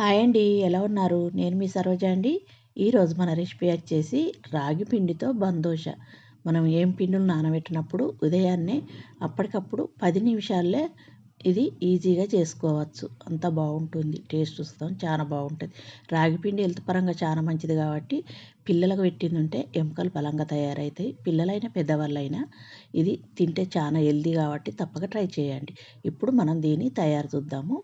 Hi అండి ఎలా ఉన్నారు? నేను మీ సరోజ అండి. ఈరోజు మన రెసిపీ వచ్చేసి రాగి పిండితో బందోష. మనం ఏం పిండిలు నానబెట్టినప్పుడు ఉదయాన్నే అప్పటికప్పుడు పది నిమిషాల్లో ఇది ఈజీగా చేసుకోవచ్చు. అంత బాగుంటుంది టేస్ట్ వస్తాం చాలా బాగుంటుంది. రాగి పిండి హెల్త్ పరంగా చాలా మంచిది కాబట్టి పిల్లలకు పెట్టింది ఉంటే ఎముకలు బలంగా తయారవుతాయి. పిల్లలైనా పెద్దవాళ్ళైనా ఇది తింటే చాలా హెల్దీ కాబట్టి తప్పక ట్రై చేయండి. ఇప్పుడు మనం దీన్ని తయారు చూద్దాము.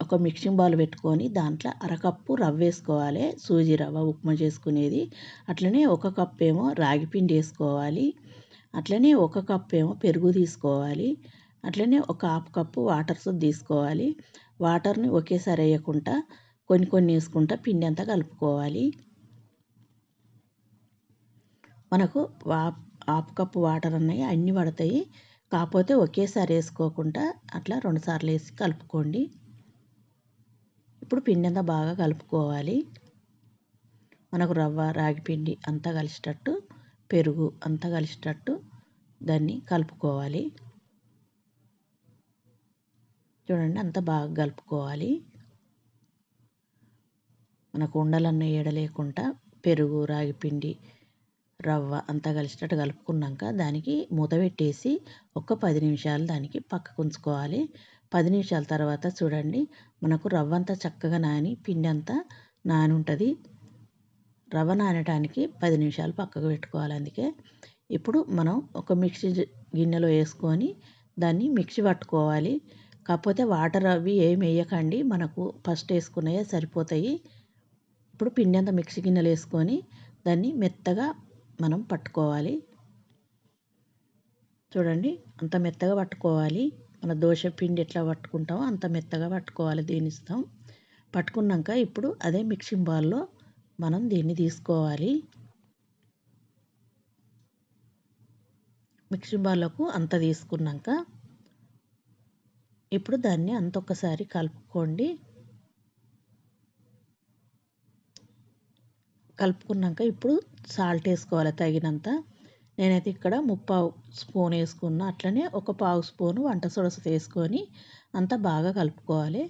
ఒక మిక్సింగ్ బౌల్ పెట్టుకొని దాంట్లో అరకప్పు రవ్వ వేసుకోవాలి. సూజీ రవ్వ ఉప్మా చేసుకునేది. అట్లనే ఒక కప్ ఏమో రాగి పిండి వేసుకోవాలి. అట్లనే ఒక కప్ ఏమో పెరుగు తీసుకోవాలి. అట్లనే ఒక హాఫ్ కప్పు వాటర్ సూప్ తీసుకోవాలి. వాటర్ని ఒకేసారి వేయకుండా కొన్ని కొన్ని వేసుకుంటా పిండి అంతా కలుపుకోవాలి. మనకు హాఫ్ కప్పు వాటర్ అన్నవి అన్నీ పడతాయి. కాకపోతే ఒకేసారి వేసుకోకుండా అట్లా రెండుసార్లు వేసి కలుపుకోండి. ఇప్పుడు పిండి అంతా బాగా కలుపుకోవాలి. మనకు రవ్వ రాగి పిండి అంతా కలిసేటట్టు పెరుగు అంతా కలిసేటట్టు దాన్ని కలుపుకోవాలి. చూడండి అంతా బాగా కలుపుకోవాలి. మనకు ఉండలన్న ఏడలేకుండా పెరుగు రాగి పిండి రవ్వ అంతా కలిసేటట్టు కలుపుకున్నాక దానికి మూత పెట్టేసి ఒక పది నిమిషాలు దానికి పక్కకు ఉంచుకోవాలి. పది నిమిషాల తర్వాత చూడండి. మనకు రవ్వ అంతా చక్కగా నాని పిండి అంతా నాని ఉంటుంది రవ్వ నానటానికి పది నిమిషాలు పక్కకు పెట్టుకోవాలి అందుకే. ఇప్పుడు మనం ఒక మిక్సీ గిన్నెలో వేసుకొని దాన్ని మిక్సీ పట్టుకోవాలి. కాకపోతే వాటర్ అవి ఏమి వేయకండి. మనకు ఫస్ట్ వేసుకున్నాయే సరిపోతాయి. ఇప్పుడు పిండి అంతా మిక్సీ గిన్నెలు వేసుకొని దాన్ని మెత్తగా మనం పట్టుకోవాలి. చూడండి. అంత మెత్తగా పట్టుకోవాలి. మన దోశ పిండి ఎట్లా పట్టుకుంటామో అంత మెత్తగా పట్టుకోవాలి దీన్ని ఇస్తాం పట్టుకున్నాక ఇప్పుడు అదే మిక్సింగ్ బాల్లో మనం దీన్ని తీసుకోవాలి. మిక్సింగ్ బాల్లోకు అంత తీసుకున్నాక ఇప్పుడు దాన్ని అంత ఒక్కసారి కలుపుకోండి. కలుపుకున్నాక ఇప్పుడు సాల్ట్ వేసుకోవాలి తగినంత. నేనైతే ఇక్కడ ముప్పావు స్పూన్ వేసుకున్న. అట్లనే ఒక పావు స్పూను వంట సొడస వేసుకొని అంతా బాగా కలుపుకోవాలి.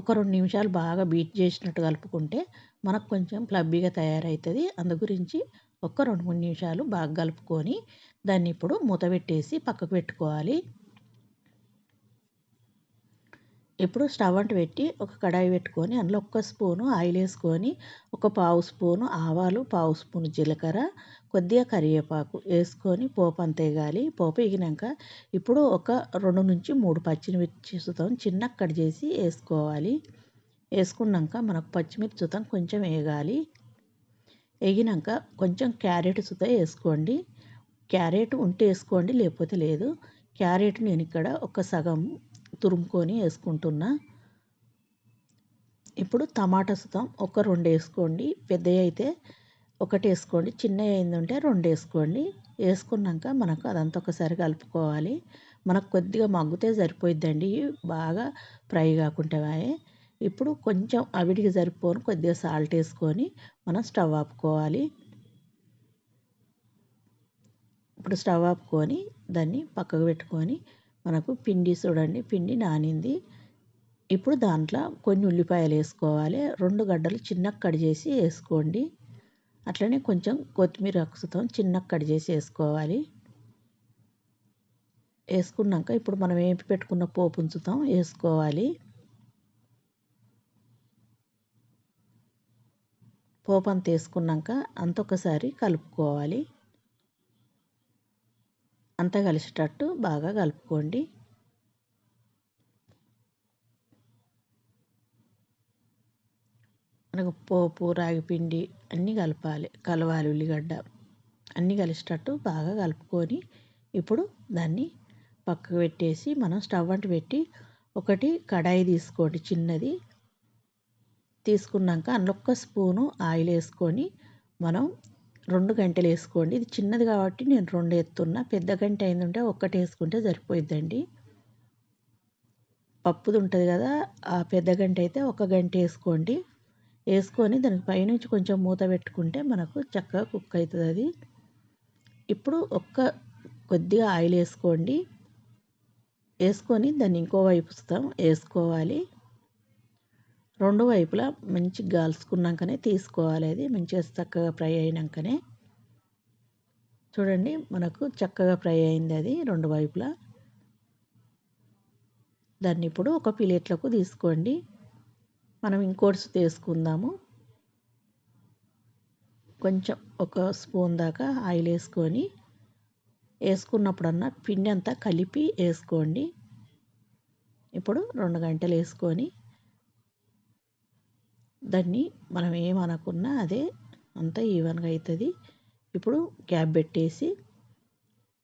ఒక రెండు నిమిషాలు బాగా బీట్ చేసినట్టు కలుపుకుంటే మనకు కొంచెం ప్లబ్బీగా తయారవుతుంది. అందు గురించి ఒక రెండు మూడు నిమిషాలు బాగా కలుపుకొని దాన్ని ఇప్పుడు మూత పెట్టేసి పక్కకు పెట్టుకోవాలి. ఇప్పుడు స్టవ్ అంట పెట్టి ఒక కడాయి పెట్టుకొని అందులో ఒక్క స్పూను ఆయిల్ వేసుకొని ఒక పావు స్పూను ఆవాలు పావు స్పూను జీలకర్ర కొద్దిగా కరివేపాకు వేసుకొని పోపు అంతేగాలి పోపు వేగినాక ఇప్పుడు ఒక రెండు నుంచి మూడు పచ్చిమిర్చి సుతం చిన్న కట్ చేసి వేసుకోవాలి. వేసుకున్నాక మనకు పచ్చిమిర్చి సుతం కొంచెం వేగాలి. వేగినాక కొంచెం క్యారెట్ సుత వేసుకోండి. క్యారెట్ ఉంటే వేసుకోండి లేకపోతే లేదు. క్యారెట్ నేను ఇక్కడ ఒక సగం తురుముకొని వేసుకుంటున్నా. ఇప్పుడు టమాటా సుతం ఒక రెండు వేసుకోండి. పెద్దవి అయితే ఒకటి వేసుకోండి చిన్నవి అయిందంటే రెండు వేసుకోండి వేసుకున్నాక మనకు అదంతా ఒకసారి కలుపుకోవాలి. మనకు కొద్దిగా మగ్గితే సరిపోయిద్దండి. బాగా ఫ్రై కాకుండా ఇప్పుడు కొంచెం అవిడికి సరిపోను కొద్దిగా సాల్ట్ వేసుకొని మనం స్టవ్ ఆపుకోవాలి. ఇప్పుడు స్టవ్ ఆపుకొని దాన్ని పక్కకు పెట్టుకొని మనకు పిండి చూడండి. పిండి నానింది. ఇప్పుడు దాంట్లో కొన్ని ఉల్లిపాయలు వేసుకోవాలి. రెండు గడ్డలు చిన్న కట్ చేసి వేసుకోండి. అట్లనే కొంచెం కొత్తిమీర అక్కుసుతాం చిన్న కట్ చేసి వేసుకోవాలి. వేసుకున్నాక ఇప్పుడు మనం ఏంపి పెట్టుకున్న పోపు ఉంచుతాం వేసుకోవాలి. పోపు అంత వేసుకున్నాక అంత ఒకసారి కలుపుకోవాలి. అంతా కలిసేటట్టు బాగా కలుపుకోండి. మనకు పోపు రాగిపిండి అన్నీ కలపాలి. కలవాలి ఉల్లిగడ్డ. అన్నీ కలిసేటట్టు బాగా కలుపుకొని ఇప్పుడు దాన్ని పక్కకు పెట్టేసి మనం స్టవ్ అంటు పెట్టి ఒకటి కడాయి తీసుకోండి చిన్నది. తీసుకున్నాక అందులో ఒక్క స్పూను ఆయిల్ వేసుకొని మనం రెండు గంటలు వేసుకోండి. ఇది చిన్నది కాబట్టి నేను రెండు ఎత్తున్నా. పెద్ద గంట అయిందంటే ఒక్కటి వేసుకుంటే సరిపోయిద్దండి. పప్పుది ఉంటుంది కదా ఆ పెద్ద గంట అయితే ఒక గంట వేసుకోండి. వేసుకొని దానికి పైనుంచి కొంచెం మూత పెట్టుకుంటే మనకు చక్కగా కుక్ అవుతుంది అది. ఇప్పుడు ఒక్క కొద్దిగా ఆయిల్ వేసుకోండి. వేసుకొని దాన్ని ఇంకో వైపు వేసుకోవాలి. రెండు వైపులా మంచిగా గాల్చుకున్నాకనే తీసుకోవాలి అది. మంచిగా చక్కగా ఫ్రై అయినాకనే. చూడండి మనకు చక్కగా ఫ్రై అయింది అది రెండు వైపులా. దాన్ని ఇప్పుడు ఒక ప్లేట్లకు తీసుకోండి. మనం ఇంకోటి తీసుకుందాము. కొంచెం ఒక స్పూన్ దాకా ఆయిల్ వేసుకొని వేసుకున్నప్పుడన్నా పిండి అంతా కలిపి వేసుకోండి. ఇప్పుడు రెండు గంటలు వేసుకొని దాన్ని మనం ఏమనుకున్నా అదే అంతా ఈవెన్గా అవుతుంది ఇప్పుడు గ్యాప్ పెట్టేసి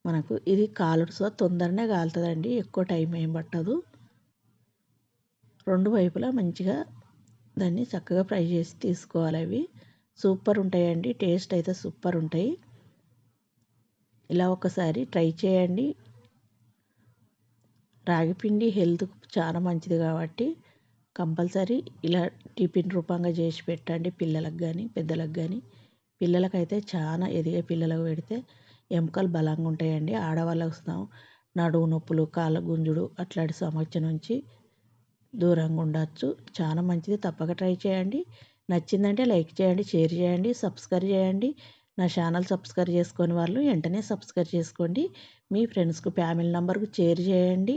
మనకు ఇది కాలుడు సో తొందరనే కాలుతుందండి ఎక్కువ టైం ఏం పట్టదు. రెండు వైపులా మంచిగా దాన్ని చక్కగా ఫ్రై చేసి తీసుకోవాలి అవి. సూపర్ ఉంటాయండి. టేస్ట్ అయితే సూపర్ ఉంటాయి. ఇలా ఒకసారి ట్రై చేయండి. రాగిపిండి హెల్త్కు చాలా మంచిది కాబట్టి కంపల్సరీ ఇలా టిఫిన్ రూపంగా చేసి పెట్టండి పిల్లలకు కానీ పెద్దలకు కానీ పిల్లలకైతే చాలా ఎదిగే పిల్లలకు పెడితే ఎముకలు బలంగా ఉంటాయండి. ఆడవాళ్ళకు నడువు నొప్పులు కాళ్ళ గుంజుడు అట్లాంటి సమస్య నుంచి దూరంగా ఉండొచ్చు. చాలా మంచిది. తప్పక ట్రై చేయండి. నచ్చిందంటే లైక్ చేయండి షేర్ చేయండి సబ్స్క్రైబ్ చేయండి. నా ఛానల్ సబ్స్క్రైబ్ చేసుకొని వాళ్ళు వెంటనే సబ్స్క్రైబ్ చేసుకోండి. మీ ఫ్రెండ్స్కు ఫ్యామిలీ నెంబర్కు షేర్ చేయండి.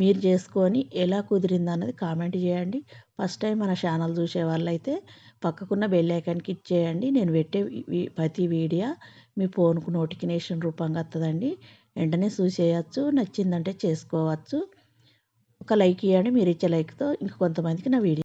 మీరు చేసుకొని ఎలా కుదిరింది అన్నది కామెంట్ చేయండి. ఫస్ట్ టైం మన ఛానల్ చూసే వాళ్ళైతే పక్కకున్న బెల్ ఐకాన్కి ఇచ్చేయండి నేను పెట్టే ప్రతి వీడియో మీ ఫోన్కు నోటిఫికేషన్ రూపంగా వస్తుందండి వెంటనే చూసేయచ్చు. నచ్చిందంటే చేసుకోవచ్చు. ఒక లైక్ ఇవ్వండి మీరు ఇచ్చే లైక్తో ఇంకొంతమందికి నా వీడియో